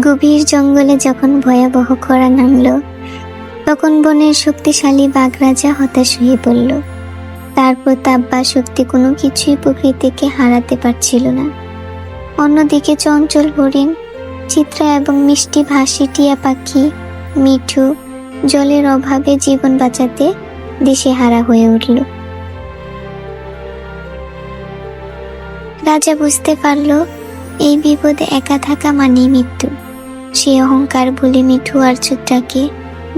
গভীর জঙ্গলে যখন ভয়াবহ খরা নামল, তখন বনের শক্তিশালী বাঘ রাজা হতাশ হয়ে পড়ল। তার প্রতাপ বা শক্তি কোনো কিছুই প্রকৃতিকে হারাতে পারছিল না। অন্যদিকে চঞ্চল হরিণ, চিত্রা এবং মিষ্টি ভাসি, টিয়া পাখি, মিঠু জলের অভাবে জীবন বাঁচাতে দিশেহারা হয়ে উঠল। রাজা বুঝতে পারল, এই বিপদে একা থাকা মানেই মৃত্যু। সে অহংকার বলে মিঠু আর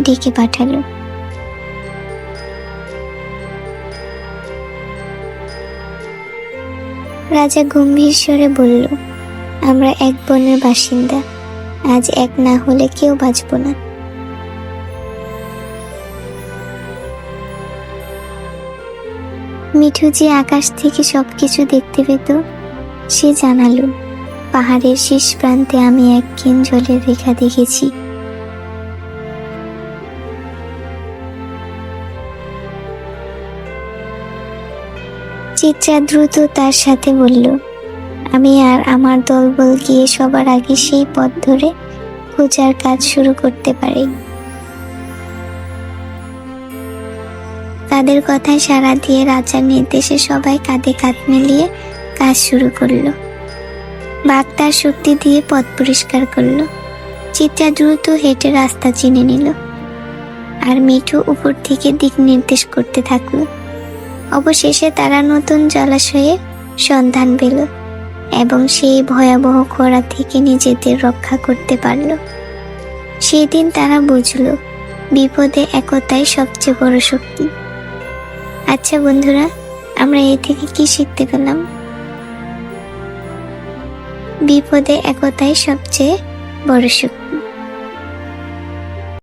ডেকে পাঠালো। রাজা গম্ভীর স্বরে বলল, আমরা এক বনের বাসিন্দা, আজ এক না হলে কেউ বাঁচব না। মিঠু যে আকাশ থেকে সবকিছু দেখতে পেত, সে জানালো পাহাড়ের শেষ প্রান্তে আমি এক কিন জলের রেখা দেখেছি। চিত্রা দ্রুত তার সাথে বলল, আমি আর আমার দলবল গিয়ে সবার আগে সেই পথ ধরে খোঁজার কাজ শুরু করতে পারি। তাদের কথায় সাড়া দিয়ে রাজার নির্দেশে সবাই কাঁধে কাঁধ মিলিয়ে কাজ শুরু করল। বাঘ তার শক্তি দিয়ে পথ পরিষ্কার করল। চিত্রা দ্রুত হেঁটে রাস্তা চিনে নিল আর মিঠু উপর থেকে দিক নির্দেশ করতে থাকল। অবশেষে তারা নতুন জলাশয়ে সন্ধান পেল এবং সেই ভয়াবহ খরা থেকে নিজেদের রক্ষা করতে পারল। সেই দিন তারা বুঝল, বিপদে একতাই সবচেয়ে বড় শক্তি। আচ্ছা বন্ধুরা, আমরা এ থেকে কি শিখতে পেলাম? বিপদে একতাই সবচেয়ে বড় শক্তি।